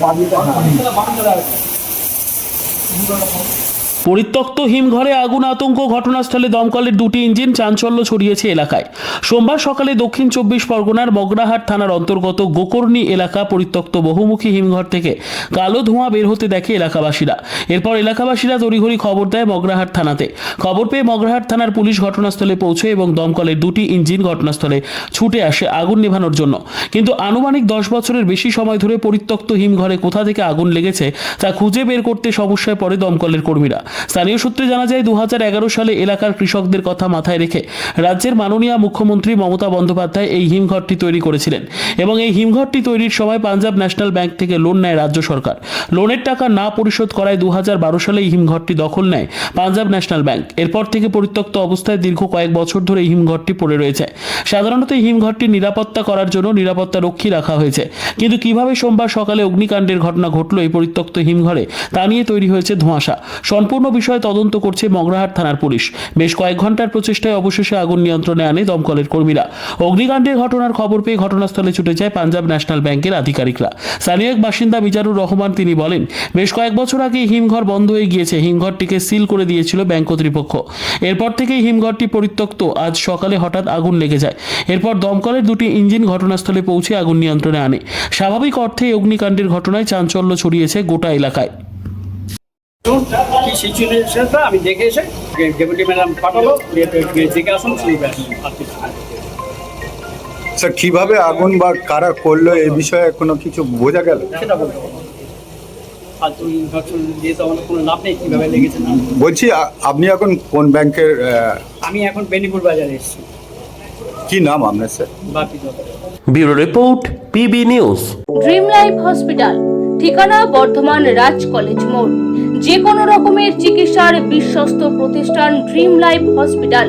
பாதிக்கதான் இருக்கு পরিত্যক্ত হিমঘরে আগুন আতঙ্ক ঘটনাস্থলে দমকলের দুটি ইঞ্জিন চাঞ্চল্য ছড়িয়েছে এলাকায়। সোমবার সকালে দক্ষিণ চব্বিশ পরগনার মগরাহাট থানার অন্তর্গত গোকর্ণী এলাকা পরিত্যক্ত বহুমুখী হিমঘর থেকে কালো ধোঁয়া বের হতে দেখে এলাকাবাসীরা। এরপর এলাকাবাসীরা তড়িঘড়ি খবর দেয় মগরাহাট থানাতে। খবর পেয়ে মগরাহাট থানার পুলিশ ঘটনাস্থলে পৌঁছে এবং দমকলের দুটি ইঞ্জিন ঘটনাস্থলে ছুটে আসে আগুন নেভানোর জন্য। কিন্তু আনুমানিক দশ বছরের বেশি সময় ধরে পরিত্যক্ত হিমঘরে কোথা থেকে আগুন লেগেছে তা খুঁজে বের করতে সমস্যায় পড়ে দমকলের কর্মীরা। স্থানীয় সূত্রে জানা যায় দু হাজার এগারো সালে এলাকার কৃষকদের কথা মাথায় রেখে রাজ্যের মাননীয় মুখ্যমন্ত্রী মমতা বন্দ্যোপাধ্যায় এই হিমঘরটি তৈরি করেছিলেন এবং এই হিমঘরটি তৈরির সময় পাঞ্জাব ন্যাশনাল ব্যাংক থেকে লোন নেয় রাজ্য সরকার। লোনের টাকা না পরিশোধ করায় দু সালে এই হিমঘরটি দখল নেয় পাঞ্জাব ন্যাশনাল ব্যাংক। এরপর থেকে পরিত্যক্ত অবস্থায় দীর্ঘ কয়েক বছর ধরে এই হিমঘরটি পড়ে রয়েছে। সাধারণত এই হিমঘরটি নিরাপত্তা করার জন্য নিরাপত্তা রক্ষী রাখা হয়েছে। কিন্তু কীভাবে সোমবার সকালে অগ্নিকাণ্ডের ঘটনা ঘটল এই পরিত্যক্ত হিমঘরে তা নিয়ে তৈরি হয়েছে ধোঁয়াশা। সম্পূর্ণ বিষয়ে তদন্ত করছে মগরাহাট থানার পুলিশ। বেশ কয়েক ঘণ্টার প্রচেষ্টায় অবশেষে আগুন নিয়ন্ত্রণে আনে দমকলের কর্মীরা। অগ্নিকাণ্ডের ঘটনার খবর পেয়ে ঘটনাস্থলে ছুটে যায় পাঞ্জাব ন্যাশনাল ব্যাংকের আধিকারিকরা। স্থানীয় এক বাসিন্দা মিজানুর রহমান তিনি বলেন, বেশ কয়েক বছর আগে হিমঘর বন্ধ হয়ে গিয়েছে। হিমঘরটিকে সিল করে দিয়েছিল ব্যাংক কর্তৃপক্ষ। এরপর থেকেই হিমঘরটি পরিত্যক্ত। আজ সকালে হঠাৎ আগুন লেগে যায়। এরপর দমকলের দুটি ইঞ্জিন ঘটনাস্থলে পৌঁছে আগুন নিয়ন্ত্রণে আনে। স্বাভাবিক অর্থে অগ্নিকাণ্ডের ঘটনায় চাঞ্চল্য ছড়িয়েছে গোটা এলাকায়। কি সিচুয়েশনটা আমি দেখে এসে ডেপুটি ম্যাডাম পাঠালো দেখে আসুন। স্যার কীভাবে আগুন বা কারা করল এই বিষয়ে কোনো কিছু বোঝা গেল? সেটা বলতে বলছি আপনি এখন কোন ব্যাংকের আমি এখন বেনিপুর বাজারে এসেছি। কি নাম আপনার sir? Bureau report PB news. Dream life hospital ঠিকানা বর্ধমান রাজ কলেজ মোড়। যে কোনো রকমের চিকিৎসার বিশ্বস্ত প্রতিষ্ঠান ড্রিম লাইফ হসপিটাল।